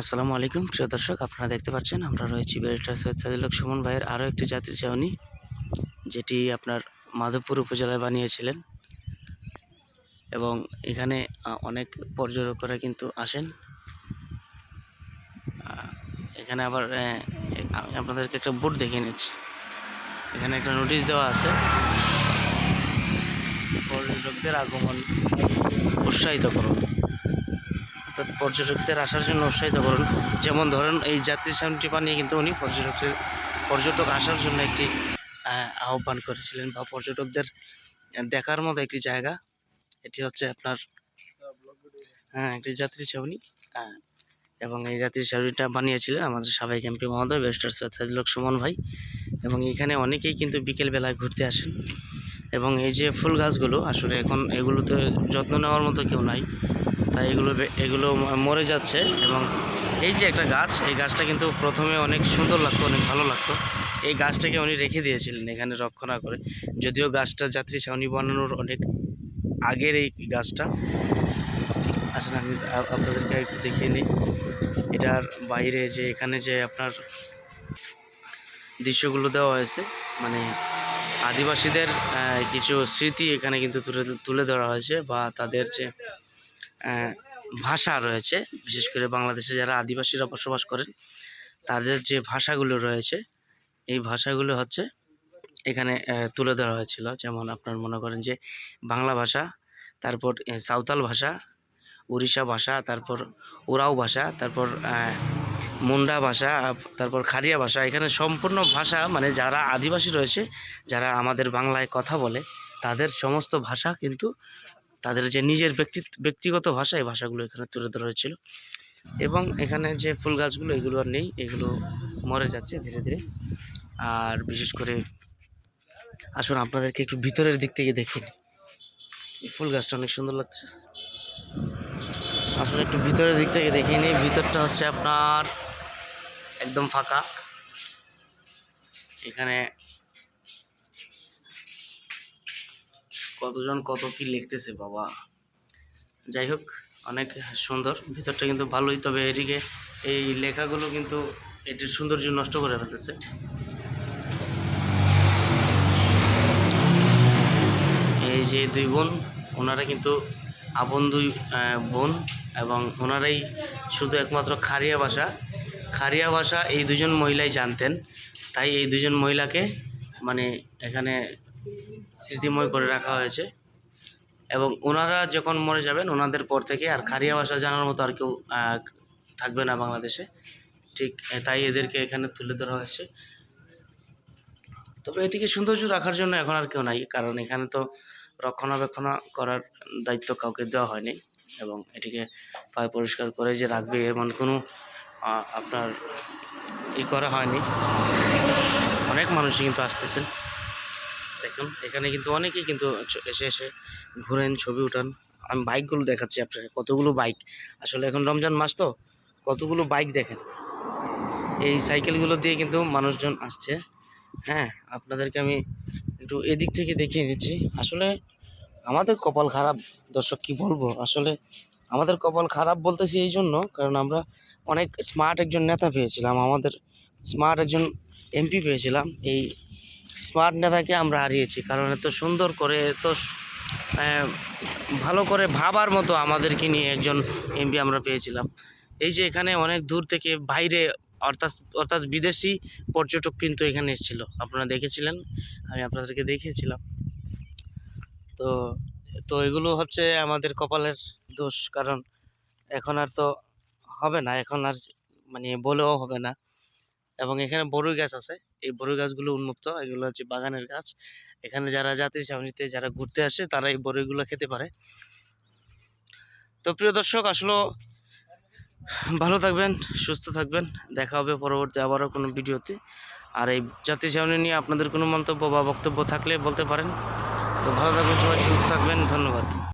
আসসালামু আলাইকুম। প্রিয় দর্শক, আপনারা দেখতে পাচ্ছেন, আমরা রয়েছি ব্যারিস্টার সৈয়দ সাদিলক সুমন ভাইয়ের আরও একটি যাত্রী ছাউনি, যেটি আপনার মাধবপুর উপজেলায় বানিয়েছিলেন। এবং এখানে অনেক পর্যটকরা কিন্তু আসেন। এখানে আবার আপনাদেরকে একটা বোর্ড দেখিয়ে নিচ্ছি। এখানে একটা নোটিশ দেওয়া আছে। পর্যটকদের আগমন উৎসাহিত করুন। অর্থাৎ পর্যটকদের আসার জন্য উৎসাহিত করুন। যেমন ধরেন এই যাত্রী সামটি বানিয়ে কিন্তু উনি পর্যটকদের পর্যটক আসার জন্য একটি আহ, আহ্বান করেছিলেন বা পর্যটকদের দেখার মতো একটি জায়গা। এটি হচ্ছে আপনার হ্যাঁ একটি যাত্রী ছাউনি। এবং এই যাত্রী ছাউনিটা বানিয়েছিলেন আমাদের সাবেক এমপি মহোদয় ব্যারিস্টার সৈয়দ সাজিলক সুমন ভাই। এবং এখানে অনেকেই কিন্তু বিকেল বেলায় ঘুরতে আসেন। এবং এই যে ফুল গাছগুলো আসলে এখন এগুলোতে যত্ন নেওয়ার মতো কেউ নাই। তাই এগুলো এগুলো মরে যাচ্ছে এবং এই যে একটা গাছ, এই গাছটা কিন্তু প্রথমে অনেক সুন্দর লাগতো, অনেক ভালো লাগতো। এই গাছটাকে উনি রেখে দিয়েছিলেন এখানে রক্ষণা করে। যদিও গাছটা যাত্রী ছাউনি বানানোর অনেক আগের এই গাছটা। আসলে আমি আপনাদেরকে একটু দেখিয়ে নিই। এটার বাইরে যে এখানে যে আপনার দৃশ্যগুলো দেওয়া হয়েছে মানে আদিবাসীদের কিছু স্মৃতি এখানে কিন্তু তুলে তুলে ধরা হয়েছে বা তাদের যে ভাষা রয়েছে। বিশেষ করে বাংলাদেশে যারা আদিবাসীরা বসবাস করেন, তাদের যে ভাষাগুলো রয়েছে, এই ভাষাগুলো হচ্ছে এখানে তুলে ধরা হয়েছিল। যেমন আপনার মনে করেন যে বাংলা ভাষা, তারপর সাঁওতাল ভাষা, উড়িষ্যা ভাষা, তারপর ওরাও ভাষা, তারপর মুন্ডা ভাষা, তারপর খারিয়া ভাষা। এখানে সম্পূর্ণ ভাষা মানে যারা আদিবাসী রয়েছে, যারা আমাদের বাংলায় কথা বলে, তাদের সমস্ত ভাষা কিন্তু তাদের যে নিজের ব্যক্তি, ব্যক্তিগত ভাষা, এই ভাষাগুলো এখানে তুলে ধরা হয়েছিল। এবং এখানে যে ফুল গাছগুলো, এগুলো আর নেই, এগুলো মরে যাচ্ছে ধীরে ধীরে। আর বিশেষ করে আসুন, আপনাদেরকে একটু ভিতরের দিক থেকে দেখে। নিই এই ফুল গাছটা অনেক সুন্দর লাগছে। আসলে একটু ভিতরের দিক থেকে দেখিয়ে নিই। ভিতরটা হচ্ছে আপনার একদম ফাঁকা। এখানে কতজন কত কি লিখতেছে, বাবা। যাই হোক, অনেক সুন্দর। ভিতরটা কিন্তু ভালোই, তবে এদিকে এই লেখাগুলো কিন্তু এটির সৌন্দর্য নষ্ট করে ফেলতেছে। এই যে দুই বোন, ওনারা কিন্তু আপন দুই বোন এবং ওনারাই শুধু একমাত্র খারিয়া ভাষা। খারিয়া ভাষা এই দুজন মহিলাই জানতেন, তাই এই দুজন মহিলাকে মানে এখানে স্মৃতিময় করে রাখা হয়েছে। এবং ওনারা যখন মরে যাবেন, ওনাদের পর থেকে আর খারিয়া ভাষা জানার মতো আর কেউ থাকবে না বাংলাদেশে। ঠিক তাই এদেরকে এখানে তুলে ধরা হয়েছে। তবে এটিকে সৌন্দর্য রাখার জন্য এখন আর কেউ নাই, কারণ এখানে তো রক্ষণাবেক্ষণ করার দায়িত্ব কাউকে দেওয়া হয়নি। এবং এটিকে পায় পরিষ্কার করে যে রাখবে এমন কোনো আপনার ই করা হয়নি। অনেক মানুষই কিন্তু আসতেছেন। দেখুন, এখানে কিন্তু অনেকেই কিন্তু এসে এসে ঘুরেন, ছবি উঠান। আমি বাইকগুলো দেখাচ্ছি আপনাকে, কতগুলো বাইক আসলে এখন রমজান মাস তো, কতগুলো বাইক দেখেন? এই সাইকেলগুলো দিয়ে কিন্তু মানুষজন আসছে। হ্যাঁ আপনাদেরকে আমি একটু এদিক থেকে দেখিয়ে নিচ্ছি আসলে আমাদের কপাল খারাপ, দর্শক, কি বলব? আসলে আমাদের কপাল খারাপ বলতেছি এই জন্য, কারণ আমরা অনেক স্মার্ট একজন নেতা পেয়েছিলাম, আমাদের স্মার্ট একজন এমপি পেয়েছিলাম। এই স্মার্ট নেতাকে আমরা হারিয়েছি। কারণ এত সুন্দর করে, এত ভালো করে ভাবার মতো আমাদেরকে নিয়ে একজন এমপি আমরা পেয়েছিলাম। এই যে এখানে অনেক দূর থেকে বাইরে, অর্থাৎ অর্থাৎ বিদেশি পর্যটক কিন্তু এখানে এসেছিল। আপনারা দেখেছিলেন, আমি আপনাদেরকে দেখিয়েছিলাম। তো তো এগুলো হচ্ছে আমাদের কপালের দোষ। কারণ এখন আর তো হবে না, এখন আর মানে বলেও হবে না। এবং এখানে বড়ই গাছ আছে। এই বড়ই গাছগুলো উন্মুক্ত। এগুলো হচ্ছে বাগানের গাছ। এখানে যারা যাত্রী ছাউনিতে যারা ঘুরতে আসে, তারা এই বড়ইগুলো খেতে পারে। তো প্রিয় দর্শক, আসলে ভালো থাকবেন, সুস্থ থাকবেন। দেখা হবে পরবর্তী আবারও কোনো ভিডিওতে। আর এই যাত্রী ছাউনি নিয়ে আপনাদের কোনো মন্তব্য বা বক্তব্য থাকলে বলতে পারেন। তো ভালো থাকবেন সবাই, সুস্থ থাকবেন। ধন্যবাদ।